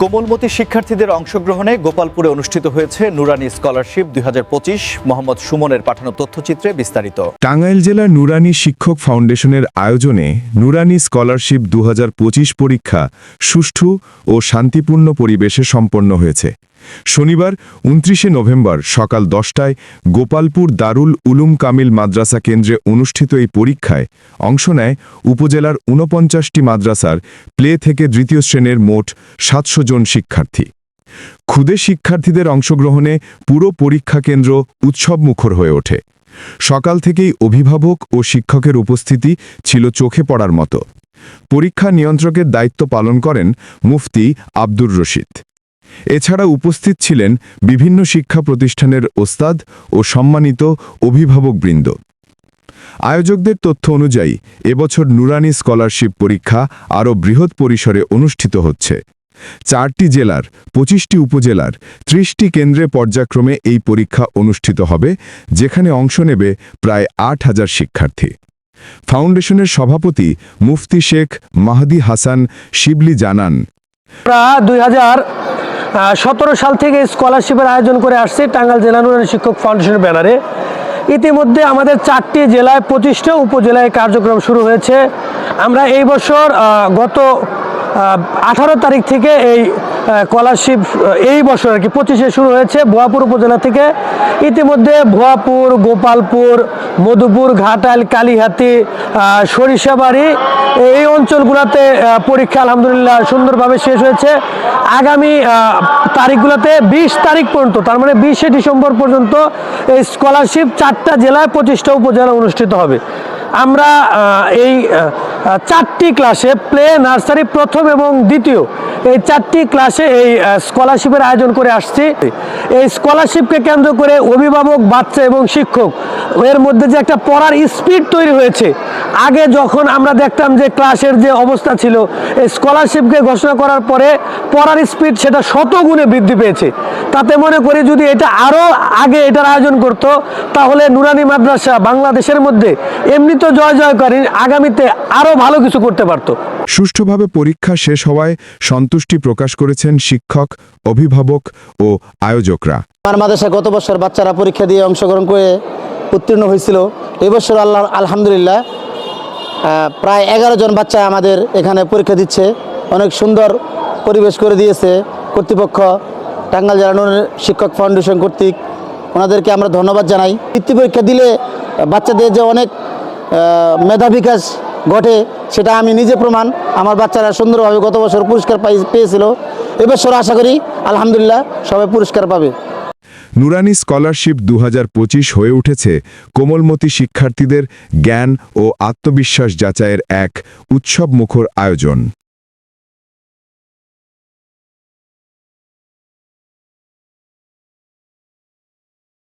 কোমলমতি শিক্ষার্থীদের অংশগ্রহণে গোপালপুরে অনুষ্ঠিত হয়েছে নুরানি স্কলারশিপ দুই হাজার পঁচিশ মোহাম্মদ সুমনের পাঠানো তথ্যচিত্রে বিস্তারিত। টাঙ্গাইল জেলার নুরানি শিক্ষক ফাউন্ডেশনের আয়োজনে নুরানি স্কলারশিপ দুহাজার পঁচিশ পরীক্ষা সুষ্ঠু ও শান্তিপূর্ণ পরিবেশে সম্পন্ন হয়েছে। শনিবার, উনত্রিশে নভেম্বর সকাল দশটায় গোপালপুর দারুল উলুম কামিল মাদ্রাসা কেন্দ্রে অনুষ্ঠিত এই পরীক্ষায় অংশ নেয় উপজেলার ঊনপঞ্চাশটি মাদ্রাসার প্লে থেকে দ্বিতীয় শ্রেণির মোট সাতশো জন শিক্ষার্থী। ক্ষুদে শিক্ষার্থীদের অংশগ্রহণে পুরো পরীক্ষা কেন্দ্র উৎসবমুখর হয়ে ওঠে। সকাল থেকেই অভিভাবক ও শিক্ষকের উপস্থিতি ছিল চোখে পড়ার মতো। পরীক্ষা নিয়ন্ত্রকের দায়িত্ব পালন করেন মুফতি আব্দুর রশিদ। এছাড়া উপস্থিত ছিলেন বিভিন্ন শিক্ষা প্রতিষ্ঠানের ওস্তাদ ও সম্মানিত অভিভাবকবৃন্দ। আয়োজকদের তথ্য অনুযায়ী, এবছর নুরানি স্কলারশিপ পরীক্ষা আরও বৃহৎ পরিসরে অনুষ্ঠিত হচ্ছে। চারটি জেলার, পঁচিশটি উপজেলার, ত্রিশটি কেন্দ্রে পর্যায়ক্রমে এই পরীক্ষা অনুষ্ঠিত হবে, যেখানে অংশ নেবে প্রায় আট হাজার শিক্ষার্থী। ফাউন্ডেশনের সভাপতি মুফতি শেখ মাহদি হাসান শিবলি জানান আমরা দুই সতেরো সাল থেকে স্কলারশিপের আয়োজন করে আসছে টাঙ্গাল জেলা উন্নয়ন শিক্ষক ফাউন্ডেশনের ব্যানারে। ইতিমধ্যে আমাদের চারটি জেলায় পঁচিশটা উপজেলায় কার্যক্রম শুরু হয়েছে। আমরা এই বছর গত আঠারো তারিখ থেকে এই স্কলারশিপ এই বছর আর কি পঁচিশে শুরু হয়েছে ভুয়াপুর উপজেলা থেকে। ইতিমধ্যে ভুয়াপুর, গোপালপুর, মধুপুর, ঘাটাল, কালীহাতি সরিষাবাড়ি, এই অঞ্চলগুলোতে পরীক্ষা আলহামদুলিল্লাহ সুন্দরভাবে শেষ হয়েছে। আগামী তারিখগুলোতে বিশ তারিখ পর্যন্ত, তার মানে বিশে ডিসেম্বর পর্যন্ত এই স্কলারশিপ চারটা জেলায় পঁচিশটা উপজেলা অনুষ্ঠিত হবে। আমরা এই চারটি ক্লাসে প্লে, নার্সারি প্রথম এবং দ্বিতীয়, এই চারটি ক্লাসে এই স্কলারশিপের আয়োজন করে আসছি। এই স্কলারশিপকে কেন্দ্র করে অভিভাবক, বাচ্চা এবং শিক্ষক, এর মধ্যে যে একটা পড়ার স্পিড তৈরি হয়েছে, আগে যখন আমরা দেখতাম যে ক্লাসের যে অবস্থা ছিল, এই স্কলারশিপকে ঘোষণা করার পরে পড়ার স্পিড সেটা শত গুণে বৃদ্ধি পেয়েছে। তাতে মনে করি যদি এটা আরও আগে এটার আয়োজন করত, তাহলে নুরানি মাদ্রাসা বাংলাদেশের মধ্যে এমনি তো জয় জয়কারী আগামীতে আরও ভালো কিছু করতে পারতো। সুষ্ঠুভাবে পরীক্ষা শেষ হওয়ায় সন্তুষ্টি প্রকাশ করেছেন শিক্ষক অভিভাবক ও আয়োজকরা। আমার মাদ্রাসায় গত বছর বাচ্চারা পরীক্ষা দিয়ে অংশগ্রহণ করে উত্তীর্ণ হয়েছিল। এবছর আল্লাহ আলহামদুলিল্লাহ প্রায় এগারো জন বাচ্চা আমাদের এখানে পরীক্ষা দিচ্ছে। অনেক সুন্দর পরিবেশ করে দিয়েছে কর্তৃপক্ষ টাঙ্গাইল জেলা শিক্ষক ফাউন্ডেশন কর্তৃক। ওনাদেরকে আমরা ধন্যবাদ জানাই। বৃত্তি পরীক্ষা দিলে বাচ্চাদের যে অনেক মেধা বিকাশ ঘটে, সেটা আমি নিজে প্রমাণ। আমার বাচ্চারা সুন্দরভাবে গত বছর পুরস্কার পাই পেয়েছিল। এবছর আশা করি, আলহামদুলিল্লাহ, সবাই পুরস্কার পাবে। নুরানি স্কলারশিপ দু পঁচিশ হয়ে উঠেছে। কোমলমতি শিক্ষার্থীদের জ্ঞান ও আত্মবিশ্বাস যাচাইয়ের এক উৎসবমুখর আয়োজন।